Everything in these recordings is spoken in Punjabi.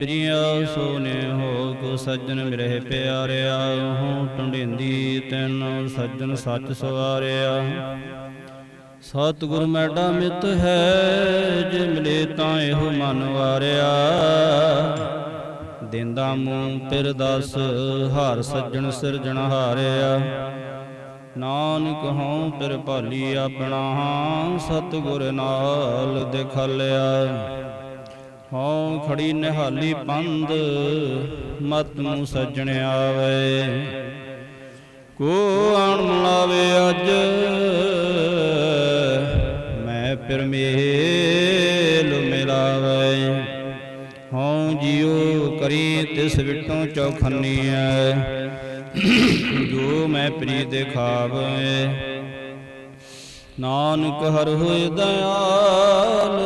ਪ੍ਰਿਆ ਸੋਨੇ ਹੋ ਕੋ ਸੱਜਣ ਮਿਰੇ ਪਿਆਰਿਆ, ਹੋ ਟੁੰਡਿੰਦੀ ਤੈਨੂੰ ਸੱਜਣ ਸੱਚ ਸਵਾਰਿਆ। ਸਤਿਗੁਰ ਮੈਡਾ ਮਿੱਤ ਹੈ, ਜੇ ਮਿਲੇ ਤਾਂ ਇਹੋ ਮਨ ਵਾਰਿਆ। ਦਿੰਦਾ ਮੂੰਹ ਫਿਰ ਦਸ, ਹਾਰ ਸੱਜਣ ਸਿਰਜਣ ਹਾਰਿਆ। ਨਾਨਕ ਹਉ ਫਿਰ ਭਾਲੀ ਆਪਣਾ, ਸਤਿਗੁਰ ਨਾਲ ਦਿਖਲਿਆ। ਹਉ ਖੜੀ ਨਿਹਾਲੀ ਪੰਦ ਮਤ ਨੂੰ ਸੱਜਣ ਆਵੇ। ਕੋ ਆਣ ਮਲਾਵੇ ਅੱਜ, ਮੈਂ ਫਿਰ ਮੇਲ ਮਿਲਾਵੇ। ਹਉ ਜਿਉ ਕਰੀ ਤਿਸ ਵਿਟੋਂ ਚੌਖੰਨੀ ਐ। ਜੋ ਮੈਂ ਪ੍ਰੀਤ ਖਾਵੇ ਨਾਨਕ ਹਰ ਹੋਏ ਦਇਆਲ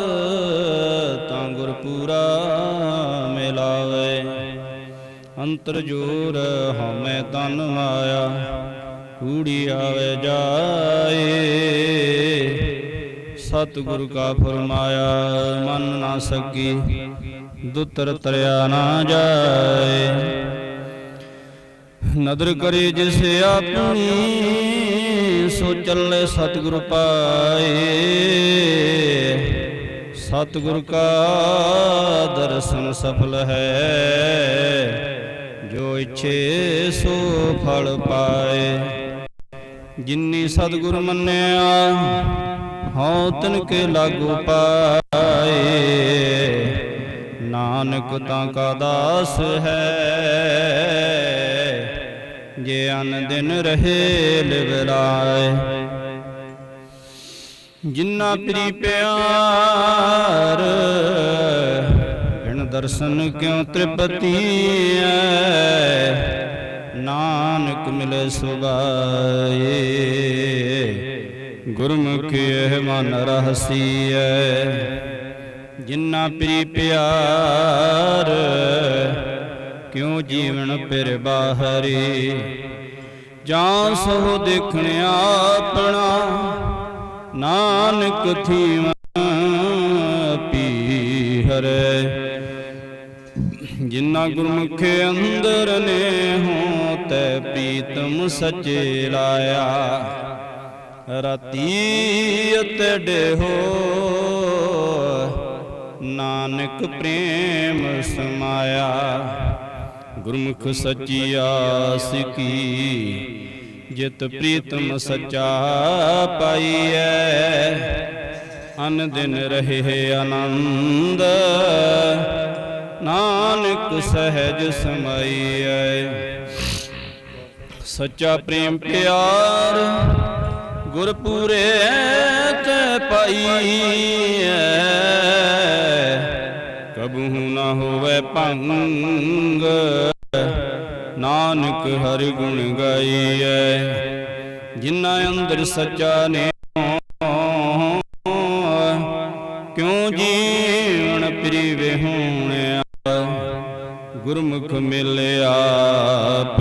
ਮਿਲਾਵੇ ਅੰਤਰ ਜੋਰ ਹਉਮੈ ਤਨ ਮਾਇਆ। ਕੂੜੀ ਆਵੇ ਜਾਏ। ਸਤਿਗੁਰ ਕਾ ਫਰਮਾਇਆ, ਮਨ ਨਾ ਸਕੀ, ਦੁਤਰ ਤਰਿਆ ਨਾ ਜਾਏ। ਨਦਰ ਕਰੇ ਜਿਸ ਆਪਣੀ, ਸੋ ਚੱਲੇ ਸਤਿਗੁਰ ਪਾਏ। ਸਤਿਗੁਰ ਕਾ ਦਰਸ਼ਨ ਸਫਲ ਹੈ। ਜੋ ਇਛੇ ਸੋ ਫਲ ਪਾਏ। ਜਿਨੀ ਸਤਿਗੁਰ ਮੰਨਿਆ, ਹਉ ਤਿਨ ਕੇ ਲਾਗੂ ਪਾਏ। ਨਾਨਕ ਤਾਂ ਕਾ ਦਾਸ ਹੈ। ਜੇ ਅਨ ਦਿਨ ਰਹੇ ਲਿਵਲਾਏ ਜਿਨ੍ਹਾਂ ਪ੍ਰੀ ਪਿਆਰ ਬਿਨ ਦਰਸ਼ਨ ਕਿਉ ਤ੍ਰਿਪਤੀ ਐ? ਨਾਨਕ ਮਿਲੇ ਸੁਭਾਏ। ਗੁਰਮੁਖ ਇਹ ਮਨ ਰਹਸੀ ਐ। ਜਿਨ੍ਹਾਂ ਪ੍ਰੀ ਪਿਆਰ ਕਿਉ ਜੀਵਨ ਫਿਰ ਬਾਹਰੀ? ਜਾਂ ਸੋ ਦੇਖਣ ਆਪਣਾ। ਨਾਨਕ ਥੀਵ ਪੀ ਹਰੇ ਜਿਨ੍ਹਾਂ ਗੁਰਮੁਖ ਅੰਦਰ ਨੇ ਹੋ ਤੈ ਪੀਤਮ ਸਚੇ ਲਾਇਆ। ਰਾਤੀ ਅਤੇ ਦੇਹੋ ਨਾਨਕ ਪ੍ਰੇਮ ਸਮਾਇਆ। ਗੁਰਮੁਖ ਸੱਚੀ ਆਸਿਕੀ ਜਿਤ ਪ੍ਰੀਤਮ ਸਚਾ ਪਾਈਐ। ਅਨ ਦਿਨ ਰਹੇ ਆਨੰਦ, ਨਾਨਕ ਸਹਿਜ ਸਮਾਈਐ। ਸੱਚਾ ਪ੍ਰੇਮ ਪਿਆਰ ਗੁਰ ਪੂਰੇ ਤੇ ਪਾਈਐ। ਕਬਹੂ ਨਾ ਹੋਵੇ ਭੰਗ। ਨਾਨਕ ਹਰਿ ਗੁਣ ਗਾਈਐ, ਜਿਨ੍ਹਾਂ ਅੰਦਰ ਸੱਚਾ ਨੇ ਕਿਉ ਜੀਵਨ ਪ੍ਰੀਵੇ ਹੋਣਿਆ, ਗੁਰਮੁਖ ਮਿਲਿਆ ਆਪ,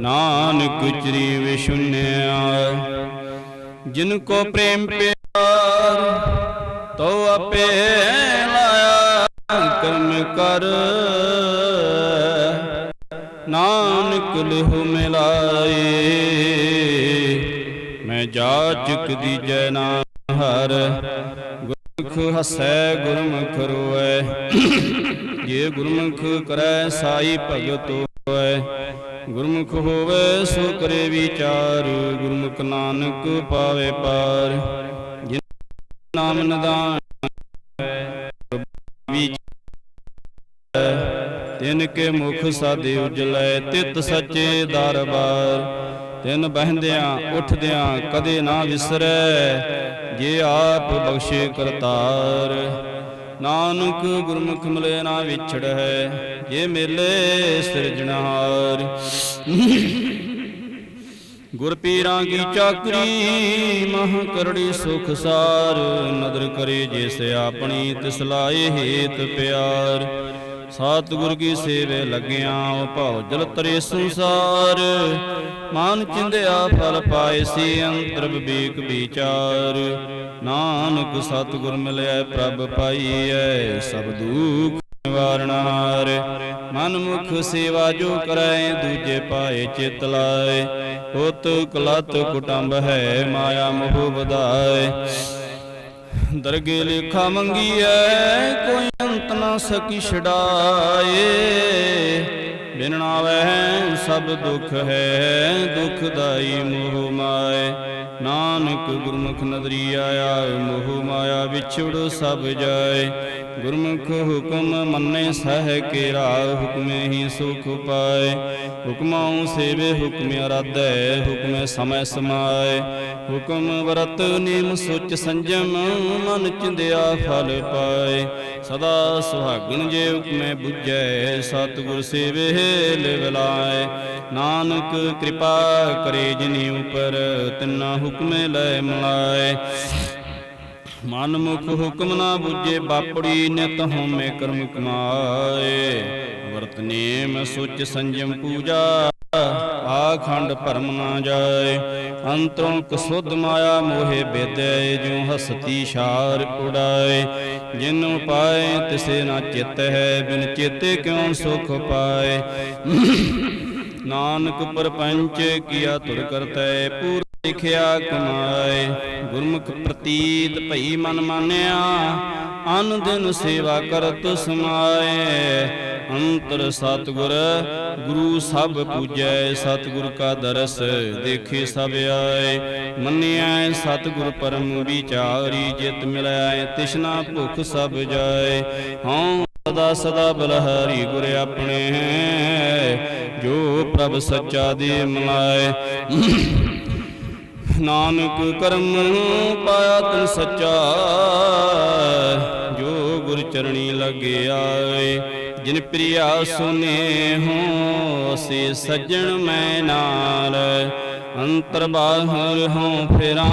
ਨਾਨਕ ਚਰੀ ਵਿਸ਼ੁਨਿਆ ਜਿਨ ਕੋ ਪ੍ਰੇਮ ਪਿਆਰ ਤੋ ਆਪੇ ਲਾਇਆ ਕਰਮ ਕਰ। ਲਿਹੁ ਮਿਲਾਏ। ਮੈਂ ਜਾਚਕ ਦੀਜੈ ਨਾ ਹਰ, ਗੁਰਮੁਖ ਹਸੈ, ਗੁਰਮੁਖ ਰੋਐ ਜੇ ਗੁਰਮੁਖ ਕਰੈ, ਸਾਈ ਭਗਤ ਹੋਐ ਗੁਰਮੁਖ ਹੋਵੇ, ਸੋ ਕਰੇ ਵਿਚਾਰ। ਗੁਰਮੁਖ ਨਾਨਕ ਪਾਵੇ ਪਾਰ। ਜਿਨ ਨਾਮ ਨਿਦਾਨ ਵਿਚ ਤਿਨ ਕੇ ਮੁਖ ਸਾਦੇ ਉਜਲੈ, ਤਿਤ ਸੱਚੇ ਦਰਬਾਰ। ਤਿਨ ਬਹਿੰਦਿਆਂ, ਉੱਠਦਿਆਂ ਕਦੇ ਨਾ ਵਿਸਰੈ, ਜੇ ਆਪ ਬਖਸ਼ੇ ਕਰਤਾਰ। ਨਾਨਕ ਗੁਰਮੁਖ ਮਿਲੇ ਨਾ ਵਿਛੜ ਹੈ ਜੇ ਮੇਲੇ ਸਿਰਜਣਹਾਰ ਗੁਰ ਪੀਰਾਂ ਕੀ ਚਾਕਰੀ, ਮਹ ਕਰੜੀ ਸੁਖ ਸਾਰ। ਨਦਰ ਕਰੇ ਜਿਸ ਆਪਣੀ, ਤਿਸ ਲਾਏ ਹੇਤ ਪਿਆਰ। ਸਤਿਗੁਰ ਕੀ ਸੇਵੇ ਲੱਗਿਆ, ਉਹ ਭਉ ਜਲ ਤਰੇ ਸੰਸਾਰ। ਮਨ ਚਿੰਦਿਆ ਫਲ ਪਾਏ ਸੀ ਅੰਤਰ ਵਿਵੇਕ ਵਿਚਾਰ। ਨਾਨਕ ਸਤਿਗੁਰ ਮਿਲਿਆ, ਪ੍ਰਭ ਪਾਈਐ, ਸਭ ਦੁਖ ਨਿਵਾਰਨਾਰ ਮਨ ਮੁਖ ਸੇਵਾ ਜੋ ਕਰੈ, ਦੂਜੇ ਪਾਏ ਚਿਤ ਲਾਏ। ਉਤ ਕਲਤ ਕੁਟੰਬ ਹੈ, ਮਾਇਆ ਮੋਹ ਵਧਾਏ। ਦਰਗੇ ਲੇਖਾ ਮੰਗੀਐ, ਕੋਈ ਅੰਤ ਨਾ ਸਕੀ ਛਡਾਏ। ਬਿਨ ਨਾਵੈ ਸਭ ਦੁੱਖ ਹੈ, ਦੁਖ ਦਾਈ ਮੋਹ ਮਾਏ। ਨਾਨਕ ਗੁਰਮੁਖ ਨਦਰੀ ਆਇਆ, ਮੋਹ ਮਾਇਆ ਵਿਛੜ ਸਭ ਜਾਏ। ਗੁਰਮੁਖ ਹੁਕਮ ਮੰਨੇ ਸਹਿ ਕੇਰਾ, ਹੁਕਮੇ ਹੀ ਸੁਖ ਪਾਏ। ਹੁਕਮਾਉ ਸੇਵੇ, ਹੁਕਮ ਅਰਾਧੈ, ਹੁਕਮੇ ਸਮੈ ਸਮਾਏ। ਹੁਕਮ ਵਰਤ ਨੇਮ ਸੁਚ ਸੰਜਮ, ਮਨ ਚਿੰਦਿਆ ਫਲ ਪਾਏ। ਸਦਾ ਸੁਹਾਗਣ ਜੇ ਹੁਕਮੇ ਬੁਝੈ, ਸਤਿਗੁਰ ਸੇਵੇ ਲਿਵ ਲਾਏ ਨਾਨਕ ਕਿਰਪਾ ਕਰੇ ਜਿਨੀ ਉਪਰ ਤਿੰਨਾ ਹੁਕਮੇ ਲੈ ਮਲਾਏ। ਮਨ ਮੁਖ ਹੁਕਮ ਨਾ ਬੁਝੇ, ਬਾਪੜੀ ਨਿਤ ਹੋਮੇ ਕਰਮ ਕਮਾਏ। ਵਰਤ ਨੇਮ ਸੁਚ ਸੰਜਮ ਪੂਜਾ, ਆਖੰਡ ਭਰਮ ਨਾ ਜਾਏ। ਅੰਤਰੋਂ ਕਸੁੱਧ ਮਾਇਆ ਮੋਹਿ ਬੇਦੈ ਜਿਉ ਹਸਤੀ ਛਾਰ ਉਡਾਏ। ਜਿਨੁ ਪਾਏ ਤਿਸੇ ਨਾ ਚਿਤ ਹੈ, ਬਿਨ ਚੇਤੇ ਕਿਉ ਸੁਖ ਪਾਏ? ਨਾਨਕ ਪਰਪੰਚ, ਕੀਆ ਤੁਰ ਕਰਤੈ, ਪੂਰ ਲਿਖਿਆ ਕਮਾਏ। ਗੁਰਮੁਖ ਪ੍ਰਤੀਤ ਭਈ ਮਨ ਮਾਨਿਆ ਅਨ ਦਿਨ ਸੇਵਾ ਕਰਤ ਸਮਾਏ ਅੰਤਰ ਸਤਗੁਰ, ਗੁਰੂ ਸਭ ਪੂਜੈ, ਸਤਗੁਰ ਕਾ ਦਰਸ ਦੇਖੇ ਸਭ ਆਏ। ਮੰਨਿਆ ਸਤਗੁਰ ਪਰਮ ਵਿਚਾਰੀ, ਜਿਤ ਮਿਲਿਆ ਤਿਸ਼ਨਾ ਭੁਖ ਸਭ ਜਾਏ। ਹਉ ਸਦਾ ਸਦਾ ਬਲਹਾਰੀ ਗੁਰ ਆਪਣੇ, ਜੋ ਪ੍ਰਭ ਸੱਚਾ ਦੇ ਮਲਾਏ। ਨਾਨਕ ਕਰਮ ਪਾਇਆ ਤਨ ਸੱਚਾ। ਜੋ ਗੁਰ ਚਰਣੀ ਲੱਗਿਆ ਏ ਜਿਨ ਪ੍ਰਿਆ ਸੁਨੇ ਹੋ, ਸੇ ਸੱਜਣ ਮੈਂ ਨਾਲ। ਅੰਤਰ ਬਾਹਰ ਹੋਂ ਫਿਰਾਂ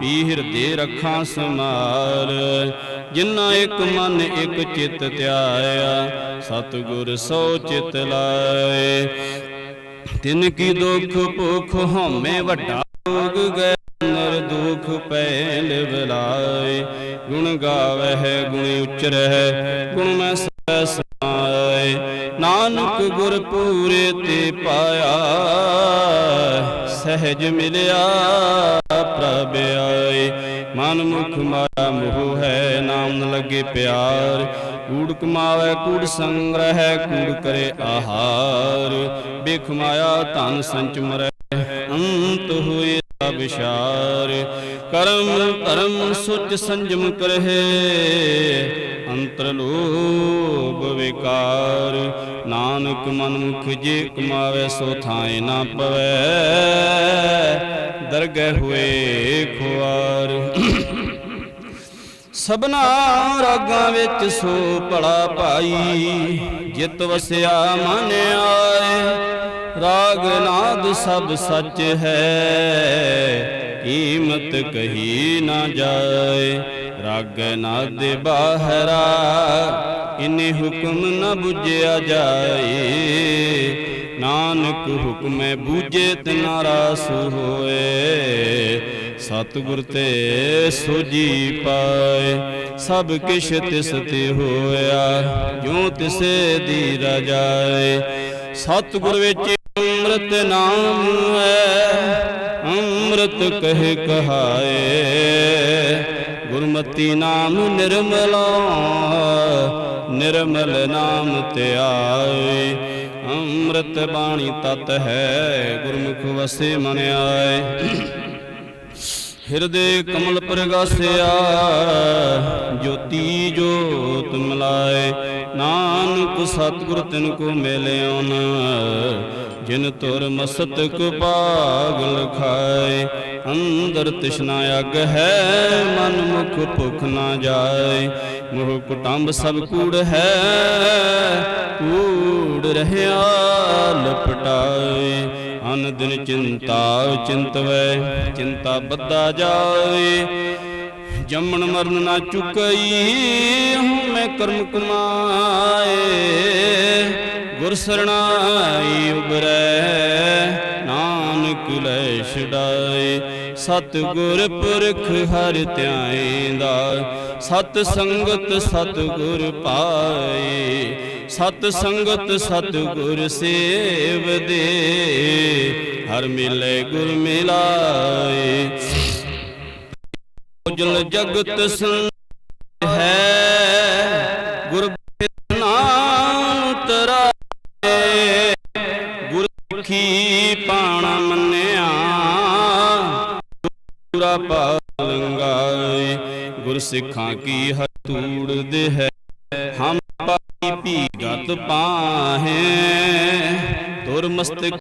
ਪੀ ਹਿਰਦੇ ਰੱਖਾਂ ਸਮਾਰ ਜਿਨ੍ਹਾਂ ਇੱਕ ਮਨ ਇੱਕ ਚਿੱਤ ਧਿਆਇਆ, ਸਤਿਗੁਰ ਸੋ ਚਿਤ ਲਾਏ। ਤਿਨ ਕੀ ਦੁਖ ਭੁਖ ਹਉਮੈ ਵੱਡਾ ਰੋਗ ਗਏ ਨਰ ਦੁਖ ਪਹਿਲ ਬਲਾਏ। ਗੁਣ ਗਾਵਹਿ, ਗੁਣ ਉਚਰਹਿ, ਗੁਣ ਮੈਂ ਸਹਿ ਸਮਾਏ। ਨਾਨਕ ਗੁਰ ਪੂਰੇ ਤੇ ਪਾਇਆ, ਸਹਿਜ ਮਿਲਿਆ ਪ੍ਰਭ ਆਏ। ਮਨ ਮੁਖ ਮਾਇਆ ਮੋਹ ਹੈ, ਨਾਮ ਨ ਲੱਗੇ ਪਿਆਰ। ਕੂੜ ਕਮਾਵੇ ਕੂੜ ਸੰਗ੍ਰਹਿ, ਕੂੜ ਕਰੇ ਆਹਾਰ। ਬਿਖ ਮਾਇਆ, ਧਨ ਸੰਚ ਮਰੈ ਅੰਤ ਹੋਏ ਸਭ ਵਿਸ਼ਾਰ ਕਰਮ, ਧਰਮ ਸੁਚ ਸੰਜਮ ਕਰਹਿ। ਅੰਤਰ ਲੋਭ ਵਿਕਾਰ। ਨਾਨਕ ਮਨ ਮੁਖ ਜੇ ਕਮਾਵੇ, ਸੋ ਥਾਏ ਨਾ ਪਵੈ। ਦਰਗਹਿ ਹੋਏ ਖੁਆਰ। ਸਭਨਾ ਰਾਗਾਂ ਵਿੱਚ ਸੋ ਭਲਾ ਭਾਈ। ਜਿਤ ਵਸਿਆ ਮਨ ਆਏ, ਰਾਗ ਨਾਦ ਸਭ ਸੱਚ ਹੈ। ਕੀਮਤ ਕਹੀ ਨਾ ਜਾਏ, ਰਾਗ ਨਾਦ ਬਾਹਰਾ, ਇਨੇ ਹੁਕਮ ਨਾ ਬੁਝਿਆ ਜਾਏ। ਨਾਨਕ ਹੁਕਮੈ ਬੂਝੇ ਤਿਨਾ ਰਾਸ ਹੋਏ। ਸਤਿਗੁਰ ਤੇ ਸੋਜੀ ਪਾਏ। ਸਭ ਕਿਛ ਤਿਸ ਤੇ ਹੋਇਆ ਜੋ ਤਿਸੇ ਦੀ ਰਜਾਏ ਸਤਿਗੁਰ ਵਿੱਚ ਅੰਮ੍ਰਿਤ ਨਾਮ ਹੈ, ਅੰਮ੍ਰਿਤ ਕਹਿ ਕਹਾਏ। ਗੁਰਮਤੀ ਨਾਮ ਨਿਰਮਲਾ, ਨਿਰਮਲ ਨਾਮ ਤੇ ਆਏ। ਅੰਮ੍ਰਿਤ ਬਾਣੀ ਤਤ ਹੈ, ਗੁਰਮੁਖ ਵਸੇ ਮਨ ਆਏ। ਹਿਰਦੇ ਕਮਲ ਪ੍ਰਗਾਸਿਆ, ਜੋਤੀ ਜੋਤ ਮਲਾਏ। ਨਾਨਕ ਸਤਿਗੁਰ ਤਿਨ ਕੋ ਮਿਲਿਓ ਨ, ਜਿਨ ਤੁਰ ਮਸਤਕ ਭਾਗ ਲਖਾਏ। ਅੰਦਰ ਤਿਸ਼ਨਾ ਅਗ ਹੈ, ਮਨ ਮੁਖ ਭੁਖ ਨਾ ਜਾਏ। ਮੋਹ ਕੁਟੰਬ ਸਭ ਕੂੜ ਹੈ, ਕੂੜ ਰਹਿਆ ਲਪਟਾਏ। ਅਨ ਦਿਨ ਚਿੰਤਾ ਚਿੰਤਵੈ, ਚਿੰਤਾ ਬੱਧਾ ਜਾਏ। ਜੰਮਣ ਮਰਨ ਨਾ ਚੁਕਈ, ਹੂੰ ਮੈਂ ਕਰਮ ਕਮਾਏ। ਗੁਰ ਸਰਣਾਈ ਉਬਰੈ ਨਾਨਕ ਲੈ ਛਡਾਏ। ਸਤ ਗੁਰ ਪੁਰਖ ਹਰਿ ਧਿਆਇਂਦਾ ਸਤ ਸੰਗਤ ਸਤ ਗੁਰ ਪਾਏ। ਸਤ ਸੰਗਤ ਸਤ ਗੁਰ ਸੇਵਦੇ ਹਰ ਮਿਲੇ ਗੁਰ ਮਿਲਾਏ। ਉਜਲ ਜਗਤ ਸੰ ਹੈ, ਗੁਰ ਨਾਮ ਤਰਾਏ ਗੁਰ ਕੀ ਪਾਣਾ ਮੰਨਿਆ, ਗੁਰਾ ਪਾਲੰਗਾਏ। ਗੁਰ ਸਿੱਖਾਂ ਕੀ ਹਤੂੜ ਦੇ ਹੈ ਹਮ ਪਾਈ ਪਾਹੇ ਤੁਰ ਮਸਤਕ